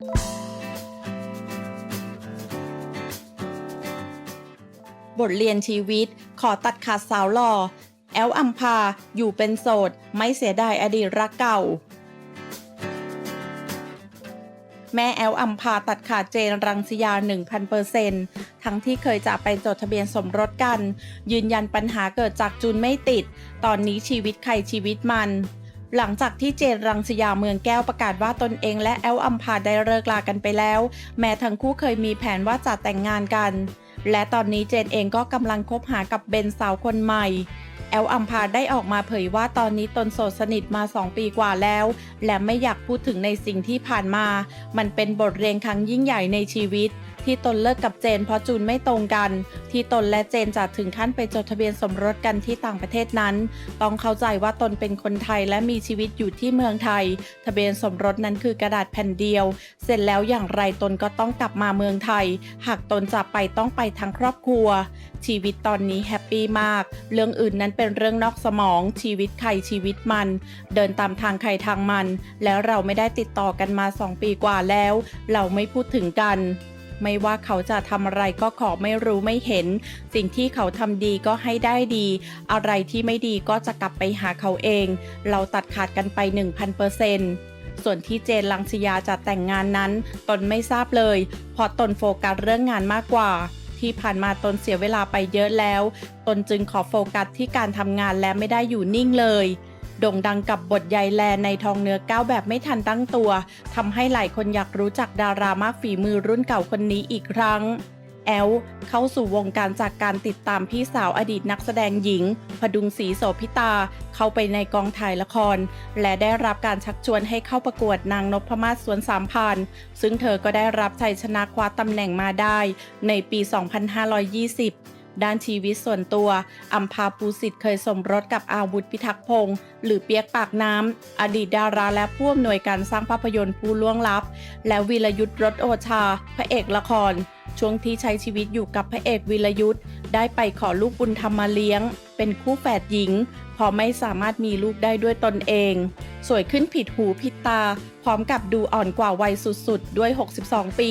บทเรียนชีวิต ขอตัดขาดสาวหล่อ แอลอัมพา อยู่เป็นโสด ไม่เสียดายอดีตรักเก่า แม่แอลอัมพาตัดขาดเจนรังสยา 1,000%ทั้งที่เคยจะไปจดทะเบียนสมรสกัน ยืนยันปัญหาเกิดจากจูนไม่ติด ตอนนี้ชีวิตใครชีวิตมัน หลังจากที่เจนรังสยาเมืองแก้วประกาศว่าตนเองและแอลอัมพาได้เลิกลากันไปแล้ว แม้ทั้งคู่เคยมีแผนว่าจะแต่งงานกัน และตอนนี้เจนเองก็กำลังคบหากับเบนสาวคนใหม่ แอลอัมพาได้ออกมาเผยว่าตอนนี้ตนโสดสนิทมา 2 ปีกว่าแล้ว และไม่อยากพูดถึงในสิ่งที่ผ่านมา มันเป็นบทเรียนครั้งยิ่งใหญ่ในชีวิต ที่ตนเลิกกับเจนเพราะจูนไม่ตรงกัน ที่ตนและเจนจะถึงขั้นไปจดทะเบียนสมรสกันที่ต่างประเทศนั้น ต้องเข้าใจว่าตนเป็นคนไทยและมีชีวิตอยู่ที่เมืองไทย ทะเบียนสมรสนั้นคือกระดาษแผ่นเดียว เสร็จแล้วอย่างไรตนก็ต้องกลับมาเมืองไทย หากตนจะไปต้องไปทั้งครอบครัว ชีวิตตอนนี้แฮปปี้มาก เรื่องอื่นนั้นเป็นเรื่องนอกสมอง ชีวิตใครชีวิตมัน เดินตามทางใครทางมัน แล้วเราไม่ได้ติดต่อกันมา 2 ปีกว่าแล้ว เราไม่พูดถึงกัน ไม่ว่าเขาจะทำอะไรก็ขอไม่รู้ไม่เห็น สิ่งที่เขาทำดีก็ให้ได้ดี อะไรที่ไม่ดีก็จะกลับไปหาเขาเอง เราตัดขาดกันไป 1,000%ส่วนที่เจนลังสยาจะแต่งงานนั้น ตนไม่ทราบเลย เพราะตนโฟกัสเรื่องงานมากกว่า ที่ผ่านมาตนเสียเวลาไปเยอะแล้ว ตนจึงขอโฟกัสที่การทำงานและไม่ได้อยู่นิ่งเลย โด่งดังกับบทยายแลในทองเนื้อก้าวแบบไม่ทันตั้งตัว ทำให้หลายคนอยากรู้จักดารามากฝีมือรุ่นเก่าคนนี้อีกครั้ง แอล เข้าสู่วงการจากการติดตามพี่สาวอดีตนักแสดงหญิง พดุงศรีโสพิตา เข้าไปในกองถ่ายละคร และได้รับการชักชวนให้เข้าประกวดนางนพมาศสวนสามพันซึ่งเธอก็ได้รับชัยชนะคว้าตำแหน่งมาได้ในปี 2520 ด้านชีวิตส่วนตัวอัมพาปูสิทธิ์เคยสมรสกับอาวุธพิทักษ์พงศ์หรือเปียกปากน้ำ อดีตดาราและผู้อำนวยการสร้างภาพยนตร์ผู้ล่วงลับ และวีรยุทธ์รถโอชา พระเอกละคร ช่วงที่ใช้ชีวิตอยู่กับพระเอกวีรยุทธ์ได้ไปขอลูกบุญธรรมมาเลี้ยง เป็นคู่แฝดหญิง พอไม่สามารถมีลูกได้ด้วยตนเอง สวยขึ้นผิดหูผิดตา พร้อมกับดูอ่อนกว่าวัยสุดๆ ด้วย 62 ปี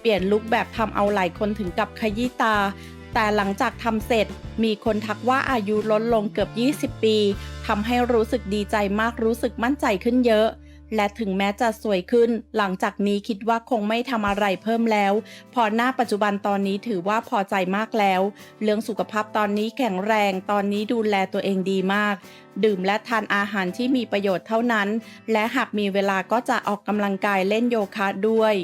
เปลี่ยนลุคแบบทำเอาหลายคนถึงกับขยี้ตา แต่หลังจากทำเสร็จมีคนทักว่าอายุลดลงเกือบ 20 ปีทำให้รู้สึกดีใจมากรู้สึกมั่นใจขึ้นเยอะ และถึงแม้จะสวยขึ้น หลังจากนี้คิดว่าคงไม่ทำอะไรเพิ่มแล้ว พอหน้าปัจจุบันตอนนี้ถือว่าพอใจมากแล้ว เรื่องสุขภาพตอนนี้แข็งแรงตอนนี้ดูแลตัวเองดีมาก ดื่มและทานอาหารที่มีประโยชน์เท่านั้น และหากมีเวลาก็จะออกกำลังกายเล่นโยคะด้วย